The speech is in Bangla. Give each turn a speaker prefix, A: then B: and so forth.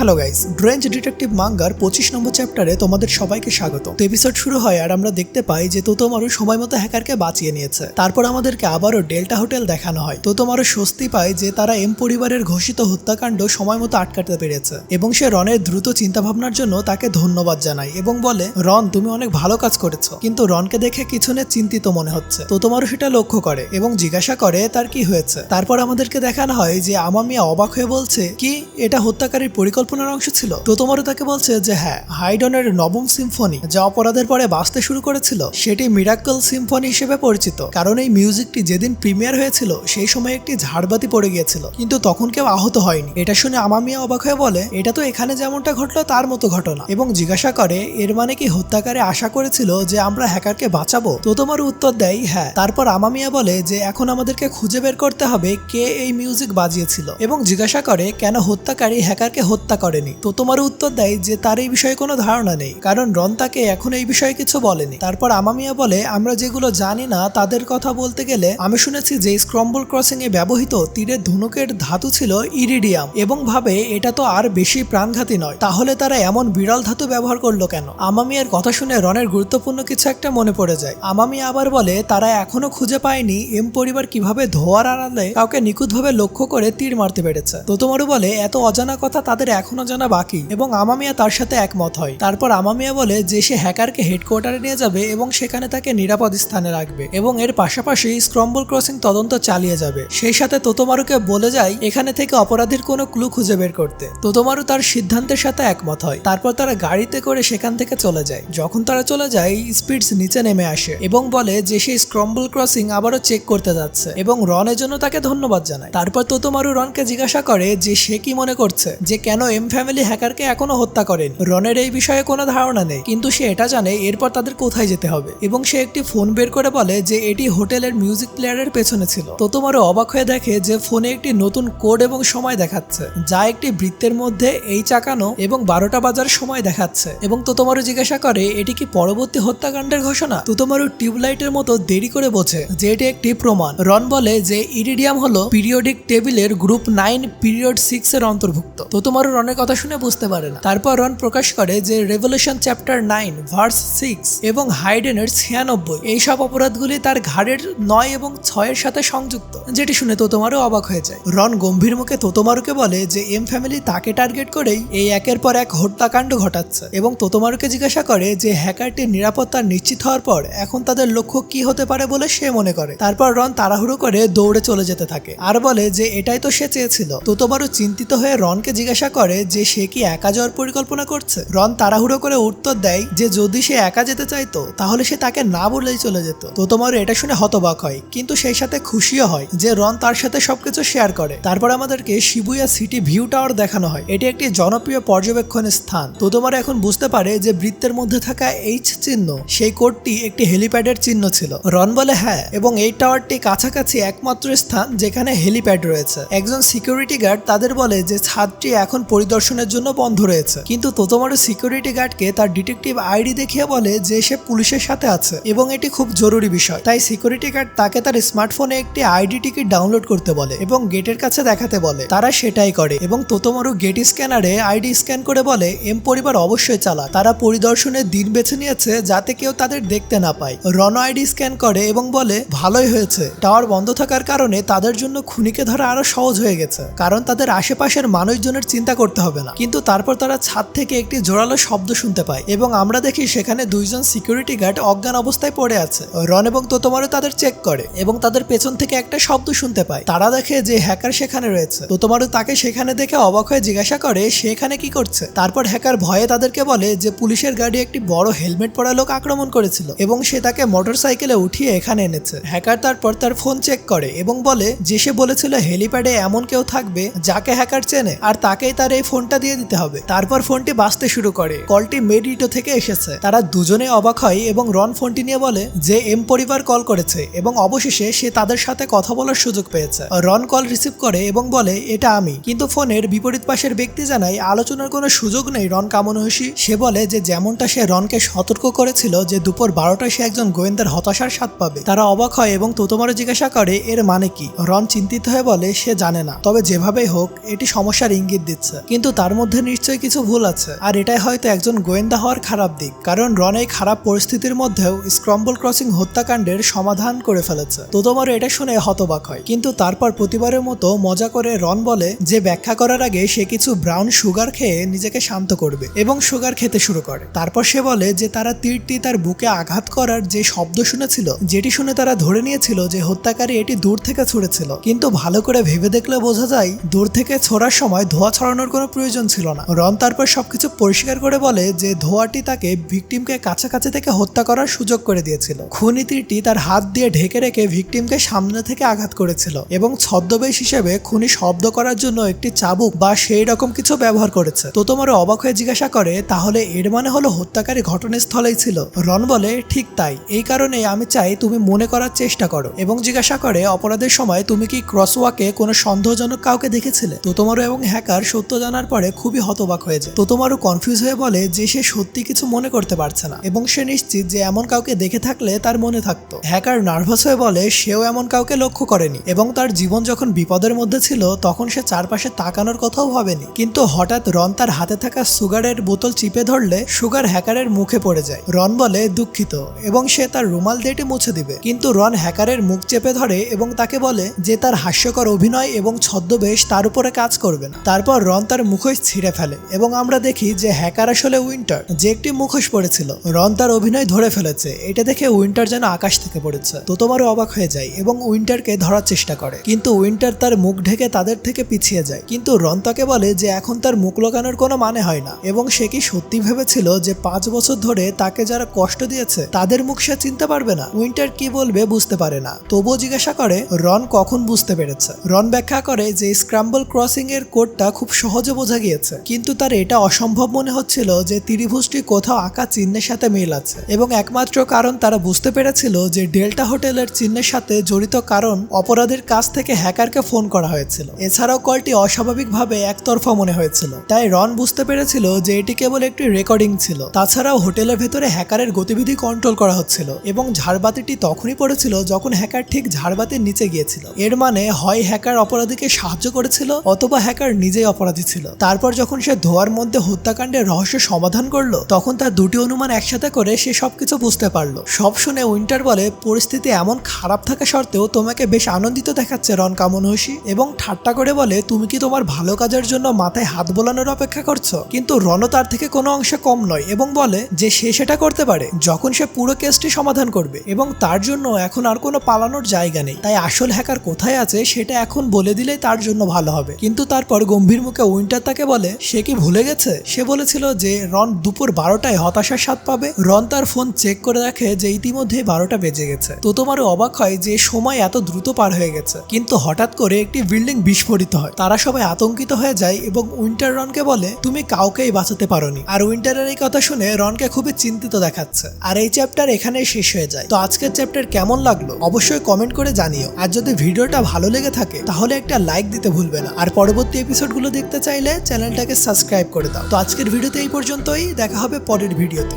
A: হ্যালো গাইস ড্রেঞ্জ ডিটেকটিভ মাঙ্গার পঁচিশ নম্বর চ্যাপ্টারে তোমাদের সবাইকে স্বাগত। তো এপিসোড শুরু হয় আর আমরা দেখতে পাই যে তোতোমারু সময় মতো হ্যাকারকে বাঁচিয়ে নিয়েছে। তারপর আমাদেরকে আবারও ডেল্টা হোটেল দেখানো হয়। তো তোতোমারু স্বস্তি পায় যে তারা এম পরিবারের ঘোষিত হত্যাকাণ্ড সময় মতো আটকাতে পেরেছে এবং সে রনের দ্রুত চিন্তাভাবনার জন্য তাকে ধন্যবাদ জানায় এবং বলে, রন, তুমি অনেক ভালো কাজ করেছ। কিন্তু রনকে দেখে কিছুনে চিন্তিত মনে হচ্ছে। তোতোমারু সেটা লক্ষ্য করে এবং জিজ্ঞাসা করে, তার কি হয়েছে? তারপর আমাদেরকে দেখানো হয় যে আমামিয়া অবাক হয়ে বলছে, কি? এটা হত্যাকারীর পরিকল্পনার অংশ ছিল। তো তোমারও তাকে বলছে যে হ্যাঁ হাইডনের নবম সিম্ফনি যা অপরাধের পরে বাঁচতে শুরু করেছিল, সেটি মিরাক্কল সিম্ফনি হিসেবে পরিচিত। কারণ এই মিউজিকটি যেদিন প্রিমিয়ার হয়েছিল, সেই সময় একটি ঝাড়বাতি পড়ে গিয়েছিল। কিন্তু তখন কেউ আহত হয়নি। এটা শুনে আমামিয়া অবাক হয়ে বলে, এটা তো এখানে যেমনটা ঘটলো, তার মতো ঘটনা। এবং জিজ্ঞাসা করে, এর মানে কি হত্যাকারী আশা করেছিল যে আমরা হ্যাকারকে বাঁচাবো? তো তোমার উত্তর দেয় হ্যাঁ। তারপর আমামিয়া বলে যে, এখন আমাদেরকে খুঁজে বের করতে হবে কে এই মিউজিক বাজিয়েছিল? এবং জিজ্ঞাসা করে, কেন হত্যাকারী হ্যাকারকে হত্যা করেনি। তো তোমার উত্তর দেয় যে তার এই বিষয়ে কোনো ধারণা নেই। কারণ রন তাকে এখন এই বিষয়ে কিছু বলেনি। তারপর আমামিয়া বলে, আমরা যেগুলো জানি না, তাদের কথা বলতে গেলে আমি শুনেছি যে স্ক্রম্বল ক্রসিং এ ব্যবহৃত তীরের ধনুকের ধাতু ছিল ইরিডিয়াম এবং ভাবে এটা তো আর বেশি প্রাণঘাতী নয়। তাহলে তারা এমন বিরল ধাতু ব্যবহার করল কেন? আমামিয়ার কথা শুনে রনের গুরুত্বপূর্ণ কিছু একটা মনে পড়ে যায়। আমামিয়া আবার বলে, তারা এখনও খুঁজে পায়নি এম পরিবার কীভাবে ধোয়ার আড়ালে কাউকে নিখুঁতভাবে লক্ষ্য করে তীর মারতে পেরেছে। তোতমারু বলে, এত অজানা কথা তাদের এখনও জানা বাকি এবং আমামিয়া তার সাথে একমত হয়। তারপর আমামিয়া বলে যে সে হ্যাকারকে হেডকোয়ার্টারে নিয়ে যাবে এবং সেখানে তাকে নিরাপদ স্থানে রাখবে এবং এর পাশাপাশি স্ক্রম্বল ক্রসিং তদন্ত চালিয়ে যাবে। সেই সাথে তোতমারুকে বলে যায় এখানে থেকে অপরাধীর কোনো ক্লু খুঁজে বের করতে। তোতমারু তার সিদ্ধান্তের সাথে একমত হয়। তারপর তারা গাড়িতে করে সেখান থেকে চলে যায়। যখন তারা চলে যায়, স্পিডস নিচে নেমে আসে এবং বলে যে সে স্ক্রম্বল ক্রসিং আবারও চেক করতে যাচ্ছে এবং রনের জন্য তাকে ধন্যবাদ জানায়। তারপর তোতমারু রনকে জিজ্ঞাসা করে যে সে কি মনে করছে? যে কেন এম ফ্যামিলি হ্যাকারকে এখনও হত্যা করেন। রনের এই বিষয়ে কোনো ধারণা নেই, কিন্তু সে এটা জানে এরপর তাদের কোথায় যেতে হবে। এবং সে একটি ফোন বের করে বলে যে এটি হোটেলের মিউজিক প্লেয়ারের পেছনে ছিল। তোতমারু অবাক হয়ে দেখে যে ফোনে একটি নতুন কোড এবং সময় দেখাচ্ছে, যা একটি বৃত্তের মধ্যে এই চাকানো এবং বারোটা বাজার সময় দেখাচ্ছে। এবং তো তোমারও জিজ্ঞাসা করে, এটি কি পরবর্তী হত্যাকাণ্ডের ঘোষণা? তোতমারু টিউবলাইটের মতো দেরি করে বোঝে যে এটি একটি প্রমাণ। রন বলে যে ইরিডিয়াম হলো পিরিয়ডিক টেবিলের গ্রুপ নাইন পিরিয়ড সিক্স এর অন্তর্ভুক্ত। তোতমারু রনের কথা শুনে বুঝতে পারে না। তারপর রন প্রকাশ করে যে revolution chapter nine verse six এবং হাইডেনের ছিয়ানব্বই এই এইসব অপরাধগুলি তার ঘাড়ের নয় এবং ছয়ের সাথে সংযুক্ত, যেটি শুনে তোতমারু অবাক হয়ে যায়। রন গম্ভীর মুখে তোতমারুকে বলে যে এম ফ্যামিলি তাকে টার্গেট করেই এই একের পর এক হত্যাকাণ্ড ঘটাচ্ছে। এবং তোতোমারুকে জিজ্ঞাসা করে যে হ্যাকারটির নিরাপত্তা নিশ্চিত হওয়ার পর এখন তাদের লক্ষ্য কি হতে পারে বলে সে মনে করে? তারপর রন তাড়াহুড়ো করে দৌড়ে চলে যেতে থাকে। আর বলে যে, এটাই তো সে চেয়েছিল। তোতোমারু চিন্তিত হয়ে রনকে জিজ্ঞাসা করে যে সে কি একা যাওয়ার পরিকল্পনা করছে? রন তাড়াহুড়ো করে উত্তর দেয় যে যদি সে একা যেতে চাইতো, তাহলে সে তাকে না বলেই চলে যেত। তোতমারু এটা শুনে হতবাক হয়। কিন্তু সেই সাথে খুশিও হয় যে রন তার সাথে সবকিছু শেয়ার করে। তারপর আমাদেরকে শিবুয়া সিটি ভিউ টাওয়ার দেখানো হয়। এটি একটি জনপ্রিয় পর্যবেক্ষণের স্থান। তোতমারু এখন বুঝতে পারে যে বৃত্তের মধ্যে থাকা এইচ চিহ্ন, সেই কোডটি একটি হেলিপ্যাডের চিহ্ন ছিল। রন বলে হ্যাঁ এবং এই টাওয়ারটি কাছাকাছি একমাত্র স্থান যেখানে হেলিপ্যাড রয়েছে। একজন সিকিউরিটি গার্ড তাদের বলে যে, ছাদটি এখন পরিদর্শনের জন্য বন্ধ রয়েছে। কিন্তু তোতমারু সিকিউরিটি গার্ডকে তার ডিটেকটিভ আইডি দেখিয়ে বলে যে সে পুলিশের সাথে আছে এবং এটি খুব জরুরি বিষয়। তাই সিকিউরিটি গার্ড তাকে তার স্মার্টফোনে একটি আইডি টিকিট ডাউনলোড করতে বলে এবং গেটের কাছে দেখাতে বলে। তারা সেটাই করে এবং তোতমারু গেট স্ক্যানারে আইডি স্ক্যান করে বলে, এম পরিবার অবশ্যই চালা তারা পরিদর্শনের দিন বেছে নিয়েছে যাতে কেউ তাদের দেখতে না পায়। রন আইডি স্ক্যান করে এবং বলে, ভালোই হয়েছে। টাওয়ার বন্ধ থাকার কারণে তাদের জন্য খুনিকে ধরা আরও সহজ হয়ে গেছে। কারণ তাদের আশেপাশের মানুষজনের চিন্তা করতে হবে না। কিন্তু তারপর তারা ছাদ থেকে একটি জোরালো শব্দ শুনতে পায় এবং আমরা দেখি সেখানে দুইজন সিকিউরিটি গার্ড অজ্ঞান অবস্থায় পড়ে আছে। রন এবং তোতমারু তাদের চেক করে এবং তাদের পেছন থেকে একটা শব্দ শুনতে পায়। তারা দেখে যে হ্যাকার সেখানে রয়েছে। তোতমারু তাকে সেখানে দেখে অবাক হয়ে জিজ্ঞাসা করে, সে এখানে কি করছে? তারপর হ্যাকার ভয়ে তাদেরকে বলে যে, পুলিশের গাড়ি একটি বড় হেলমেট পরা লোক আক্রমণ করেছিল এবং সে তাকে মোটর সাইকেলে উঠিয়ে এখানে এনেছে। হ্যাকার তারপর তার ফোন চেক করে এবং বলে যে, সে বলেছিল হেলিপ্যাডে এমন কেউ থাকবে যাকে হ্যাকার চেনে, আর তাকেই তার এই ফোনটা দিয়ে দিতে হবে। তারপর ফোনটি বাঁচতে শুরু করে। কলটি মেডিটো থেকে এসেছে। তারা দুজনে অবাক হয় এবং রন ফোনটি নিয়ে বলে যে এম পরিবার কল করেছে এবং অবশেষে সে তাদের সাথে কথা বলার সুযোগ পেয়েছে। রন কল রিসিভ করে এবং বলে, এটা আমি। কিন্তু ফোনের বিপরীত পাশের ব্যক্তি জানায়, আলোচনার কোনো সুযোগ নেই রন কামনহসি সে বলে যে যেমনটা সে রনকে সতর্ক করেছিল যে দুপুর বারোটায় সে একজন গোয়েন্দার হতাশার স্বাদ পাবে। তারা অবাক হয় এবং তোতমারও জিজ্ঞাসা করে, এর মানে কি? রন চিন্তিত হয়ে বলে, সে জানে না। তবে যেভাবেই হোক, এটি সমস্যার ইঙ্গিত দিচ্ছে। কিন্তু তার মধ্যে নিশ্চয়ই কিছু ভুল আছে। আর এটাই হয়তো একজন গোয়েন্দা হওয়ার খারাপ দিক, কারণ রন এই খারাপ পরিস্থিতির মধ্যেও স্ক্রম্বল ক্রসিং হত্যাকাণ্ডের সমাধান করে ফেলেছে। তো তোমারও এটা শুনে হতবাক হয়। কিন্তু তারপর প্রতিবারের মতো মজা করে রন বলে যে ব্যাখ্যা করার আগে সে কিছু ব্রাউন সুগার খেয়ে নিজেকে শান্ত করবে এবং সুগার খেতে শুরু করে। তারপর সে বলে যে তারা তীরটি তার বুকে আঘাত করার যে শব্দ শুনেছিল, যেটি শুনে তারা ধরে নিয়েছিল যে হত্যাকারী এটি দূর থেকে ছুড়েছিল। কিন্তু ভালো করে ভেবে দেখলে বোঝা যায়, দূর থেকে ছোড়ার সময় ধোয়া ছড়ানোর কোনো প্রয়োজন ছিল না। রন তারপর সবকিছু পরিষ্কার করে বলে যে ধোয়াটি তাকে ভিকটিমকে কাছাকাছি থেকে হত্যা করার সুযোগ করে দিয়েছিল। খুনি তীরটি তার হাত দিয়ে ঢেকে রেখে ভিকটিমকে সামনে থেকে আঘাত করেছিল এবং ছদ্মবেশ হিসেবে খুনি শব্দ করার জন্য একটি চাবুক বা সেই রকম কিছু ব্যবহার করেছে। তো তোমার অবাক হয়ে জিজ্ঞাসা করে, তাহলে এর মানে হলো হত্যাকারী ঘটনাস্থলেই ছিল? রন বলে, ঠিক তাই। এই কারণে আমি চাই তুমি মনে করার চেষ্টা করো। এবং জিজ্ঞাসা করে, অপরাধের সময় তুমি কি ক্রসওয়াকে কোনো সন্দেহজনক কাউকে দেখেছিলে? তো তোমারও এবং হ্যাকার সত্য জানার পরে খুবই হতবাক হয়ে যায়। তো তোমারও কনফিউজ হয়ে বলে যে সে সত্যি কিছু মনে করতে পারছে না। এবং সে নিশ্চিত যে এমন কাউকে দেখে থাকলে তার মনে থাকতো। হ্যাকার নার্ভাস হয়ে বলে সেও এমন কাউকে লক্ষ্য করেনি। এবং তার জীবন যখন বিপদের মধ্যে ছিল, তখন সে চারপাশে তাকানোর কথাও ভাবেনি। কিন্তু হঠাৎ রন তার হাতে থাকা সুগারের বোতল চিপে ধরলে সুগার হ্যাকারের মুখে পড়ে যায়। রন বলে, দুঃখিত। এবং সে তার রুমাল দিয়ে এটি মুছে দিবে। কিন্তু রন হ্যাকারের মুখ চেপে ধরে এবং তাকে বলে যে তার হাস্যকর অভিনয় এবং ছদ্মবেশ তার উপরে কাজ করবে না। তারপর রন তার মুখোশ ছিঁড়ে ফেলে এবং আমরা দেখি যে হ্যাকার আসলে উইন্টার, যে একটি মুখোশ পড়েছিল। রন তার অভিনয় ধরে ফেলেছে। এটা দেখে উইন্টার যেন আকাশ থেকে পড়েছে। তো তোমারও অবাক হয়ে যায় এবং উইন্টারকে ধরার চেষ্টা করে। কিন্তু উইন্টার তার মুখ ঢেকে তাদের থেকে পিছিয়ে যায়। কিন্তু রন তাকে বলে যে এখন তার মুখ লোকানোর কোনো মানে হয় না। এবং সে কি সত্যি ভেবেছিল যে পাঁচ বছর ধরে তাকে যারা কষ্ট দিয়েছে, তাদের মুখ সে চিনতে পারবে না? উইন্টার কি বলবে বুঝতে পারে না। তবুও জিজ্ঞাসা করে, রন কখন বুঝতে পেরেছে? রন ব্যাখ্যা করে যে স্ক্রাম্বল ক্রসিং এর কোডটা খুব সহজে বোঝা গিয়েছে। কিন্তু তার এটা অসম্ভব মনে হচ্ছিল যে ত্রিভুজটি কোথাও আঁকা চিহ্নের সাথে মিল আছে এবং একমাত্র কারণ তারা বুঝতে পেরেছিল যে ডেল্টা হোটেলের চিহ্নের সাথে জড়িত কারণ অপরাধের কাছ থেকে হ্যাকারকে ফোন করা হয়েছিল। এছাড়াও কলটি অস্বাভাবিকভাবে একতরফা মনে হয়েছিল। তাই রন বুঝতে পেরেছিল যে এটি কেবল একটি রেকর্ডিং ছিল। তাছাড়াও হোটেলের ভেতরে হ্যাকারের গতিবিধি কন্ট্রোল করা হচ্ছিল এবং ঝাড়বাতিটি তখনই পড়েছিল যখন হ্যাকার ঠিক ঝাড়বাতির নিচে গিয়েছিল। এর মানে হয় হ্যাকার অপরাধীকে সাহায্য করেছিল অথবা হ্যাকার নিজেই অপরাধী ছিল তারপর যখন সে ধোয়ার মধ্যে হত্যাকাণ্ডের রহস্য সমাধান করল, তখন তার দুটি অনুমান একসাথে করে সে সবকিছু বুঝতে পারল। সব শুনে উইন্টার বলে, পরিস্থিতি এমন খারাপ থাকা সত্ত্বেও তোমাকে বেশ আনন্দিত দেখাচ্ছে, রন কামনহসি এবং ঠাট্টা করে বলে, তুমি কি তোমার ভালো কাজের জন্য মাথায় হাত বোলানোর অপেক্ষা করছ? কিন্তু রনও তার থেকে কোনো অংশে কম নয় এবং বলে যে সে সেটা করতে পারে, যখন সে পুরো কেসটি সমাধান করবে। এবং তার জন্য এখন আর কোনো পালানোর জায়গা নেই। তাই আসল হ্যাকার কোথায় আছে, সেটা এখন বলে দিলেই তার জন্য ভালো হবে। কিন্তু তারপর গম্ভীর মুখে উইন্টার তাকে বলে, সে কি ভুলে গেছে? সে বলেছিল যে, রন দুপুর বারোটায় হতাশার স্বাদ পাবে। রন তার ফোন চেক করে দেখে যে ইতিমধ্যেই বারোটা বেজে গেছে। তো তোমারও অবাক হয় যে, সময় এত দ্রুত পার হয়ে গেছে। কিন্তু হঠাৎ করে একটি বিল্ডিং বিস্ফোরিত হয়। তারা সবাই আতঙ্কিত হয়ে যায় এবং উইন্টার রনকে বলে, তুমি কাউকেই বাঁচাতে পারোনি। আর উইন্টারের এই কথা শুনে রনকে খুবই চিন্তিত দেখাচ্ছে। আর এই চ্যাপ্টার এখানেই শেষ হয়ে যায়। তো আজকের চ্যাপ্টার কেমন লাগল? অবশ্যই কমেন্ট করে জানিও। আর যদি ভিডিওটা ভালো লেগে থাকে, তাহলে একটা লাইক দিতে ভুলবে না। আর পরবর্তী এপিসোডগুলো দেখতে চাইলে চ্যানেলটাকে সাবস্ক্রাইব করে দাও। তো আজকের ভিডিওতে এই পর্যন্তই। দেখা হবে পরের ভিডিওতে।